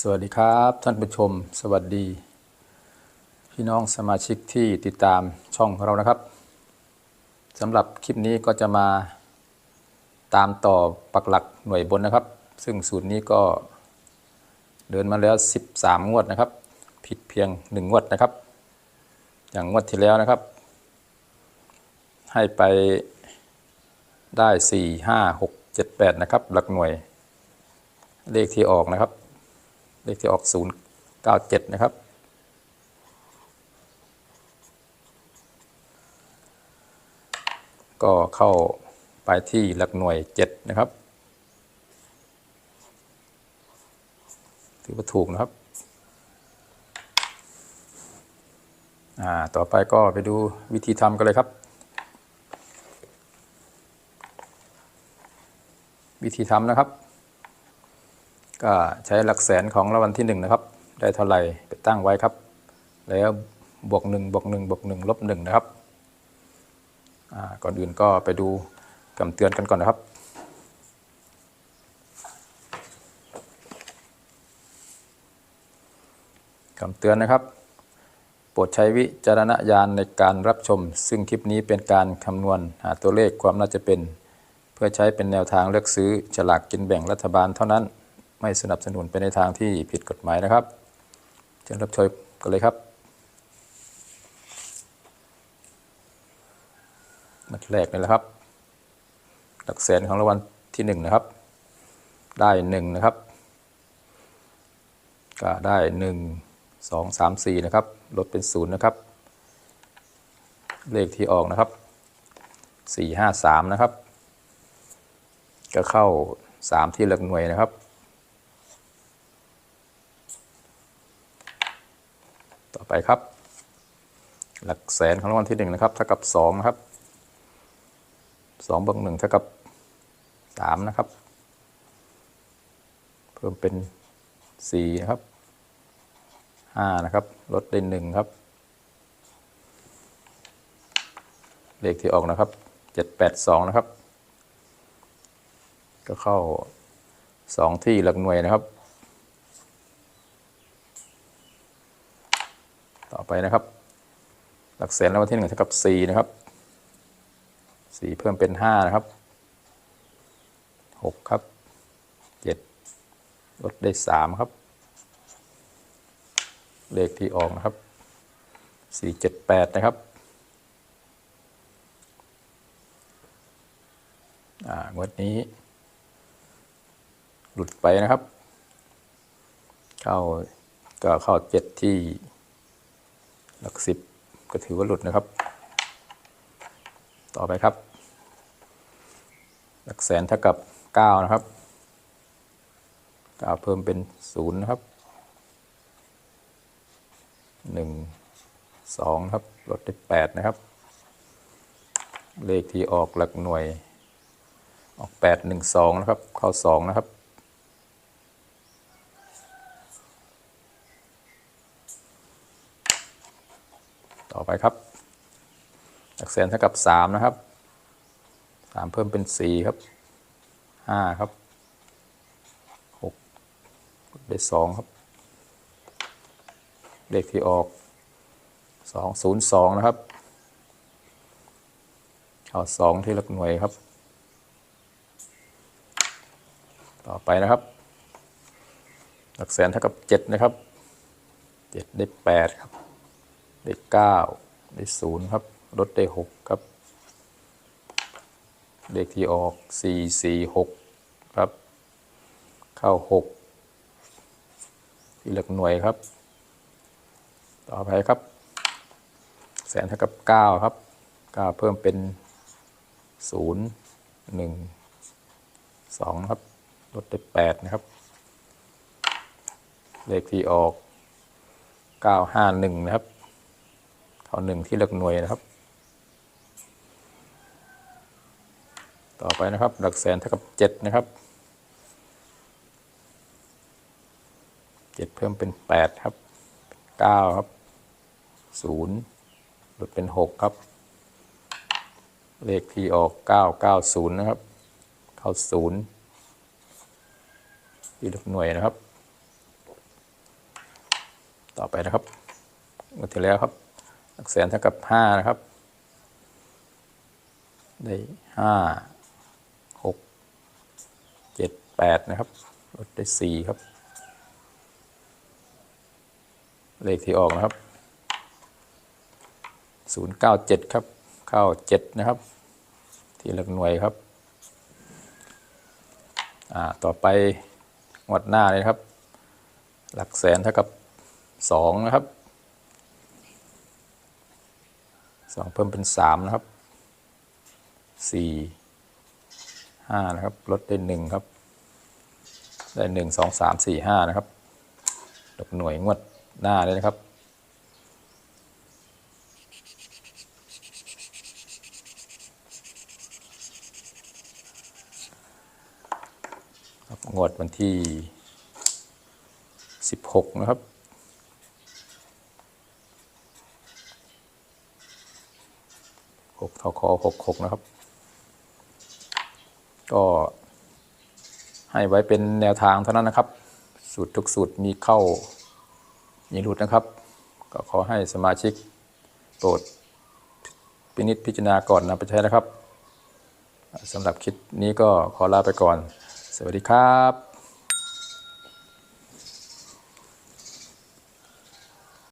สวัสดีครับท่านผู้ชม สวัสดี พี่น้องสมาชิกที่ติดตามช่องของเรานะครับสำหรับคลิปนี้ก็จะมาตามต่อปักหลักหน่วยบนนะครับ ซึ่งสูตรนี้ก็เดินมาแล้ว 13 งวดนะครับ ผิดเพียง 1 งวดนะครับ อย่างงวดที่แล้วนะครับ ให้ไปได้ 4 5 6 7 8 นะครับ หลักหน่วยเลขที่ออกนะครับ เลขที่ออก 097 นะครับ ก็เข้าไปที่หลักหน่วย 7 นะครับ ถือว่าถูกนะครับ อ่า ต่อไปก็ไปดูวิธีทำกันเลยครับ วิธีทำนะครับ ก็ใช้หลักแสนของรางวัลที่หนึ่งนะครับ ได้เท่าไหร่ไปตั้งไว้ครับ แล้วบวกหนึ่งบวกหนึ่งบวกหนึ่งลบหนึ่งนะครับก่อนอื่นก็ไปดูคำเตือนกันก่อนนะครับคำเตือนนะครับ โปรดใช้วิจารณญาณในการรับชม ซึ่งคลิปนี้เป็นการคำนวณหาตัวเลขความน่าจะเป็น เพื่อใช้เป็นแนวทางเลือกซื้อฉลากกินแบ่งรัฐบาลเท่านั้น ไม่สนับสนุนไปในทางที่ผิดกฎหมายนะครับเชิญรับชมกันเลยครับมัดแรกนี่แหละครับหลักแสนของรางวัลที่หนึ่งนะครับ ได้หนึ่งนะครับก็ได้หนึ่งสองสามสี่นะครับลดเป็นศูนย์นะครับ เลขที่ออกนะครับสี่ห้าสามนะครับ ก็เข้าสามที่หลักหน่วยนะครับ ต่อไปครับ หลักแสนของรางวัลที่หนึ่งนะครับเท่ากับสองนะครับสองบวกหนึ่งเท่ากับสามนะครับ เพิ่มเป็นสี่นะครับห้านะครับ ลดได้หนึ่งครับ เลขที่ออกนะครับเจ็ดแปดสองนะครับ ก็เข้าสองที่หลักหน่วยนะครับ ต่อ ไปนะครับ หลักแสนรางวัลที่หนึ่งเท่ากับสี่นะครับสี่เพิ่มเป็นห้านะครับหกครับเจ็ดลดได้สามครับ เลขที่ออกนะครับสี่เจ็ดแปดนะครับงวดนี้ หลุดไปนะครับ เข้าก็เข้าเจ็ดที่ หลักสิบก็ถือว่าหลุดนะครับ ต่อไปครับ หลักแสนเท่ากับเก้านะครับเก้าเพิ่มเป็นศูนย์นะครับหนึ่งสองครับลดได้แปดนะครับ เลขที่ออกหลักหน่วยออกแปดหนึ่งสองนะครับ เข้าสองนะครับ ต่อไปครับหลักแสนเท่ากับสามนะครับสามเพิ่มเป็นสี่ครับห้าครับหกได้สองครับ เลขที่ออกสองศูนย์สองนะครับเอาสองที่หลักหน่วยครับ ต่อไปนะครับ หลักแสนเท่ากับเจ็ดนะครับเจ็ดได้แปดครับ ได้เก้าได้ศูนย์ครับลดได้หกครับ เลขที่ออกสี่สี่หกครับ เข้าหกที่หลักหน่วยครับ ต่อไปครับ แสนเท่ากับเก้าครับเก้าเพิ่มเป็นศูนย์หนึ่งสองครับลดได้แปดนะครับ เลขที่ออกเก้าห้าหนึ่งนะครับ เอาหนึ่งที่หลักหน่วยนะครับ ต่อไปนะครับ หลักแสนเท่ากับเจ็ดนะครับเจ็ดเพิ่มเป็นแปดครับเก้าครับศูนย์ลดเป็นหกครับ เลขที่ออกเก้าเก้าศูนย์นะครับ เข้าศูนย์ที่หลักหน่วยนะครับ ต่อไปนะครับงวดที่แล้วครับ หลักแสนเท่ากับห้านะครับ ได้ห้าหกเจ็ดแปดนะครับ ลดได้สี่ครับ เลขที่ออกนะครับศูนย์เก้าเจ็ดครับ เข้าเจ็ดนะครับ ที่หลักหน่วยครับต่อไปงวดหน้าเลยนะครับ หลักแสนเท่ากับสองนะครับ สองเพิ่มเป็นสามนะครับสี่ห้านะครับ ลดได้หนึ่งครับ ได้หนึ่งสองสามสี่ห้านะครับหลักหน่วยงวดหน้าเลยนะครับครับงวดวันที่ 16 นะครับ 6ทค66 นะครับ ก็ให้ไว้เป็นแนวทางเท่านั้นนะครับ สูตรทุกสูตรมีเข้ามีหลุดนะครับ ก็ขอให้สมาชิกโปรดพินิจพิจารณาก่อนนำไปใช้นะครับสำหรับคลิปนี้ก็ขอลาไปก่อน สวัสดีครับ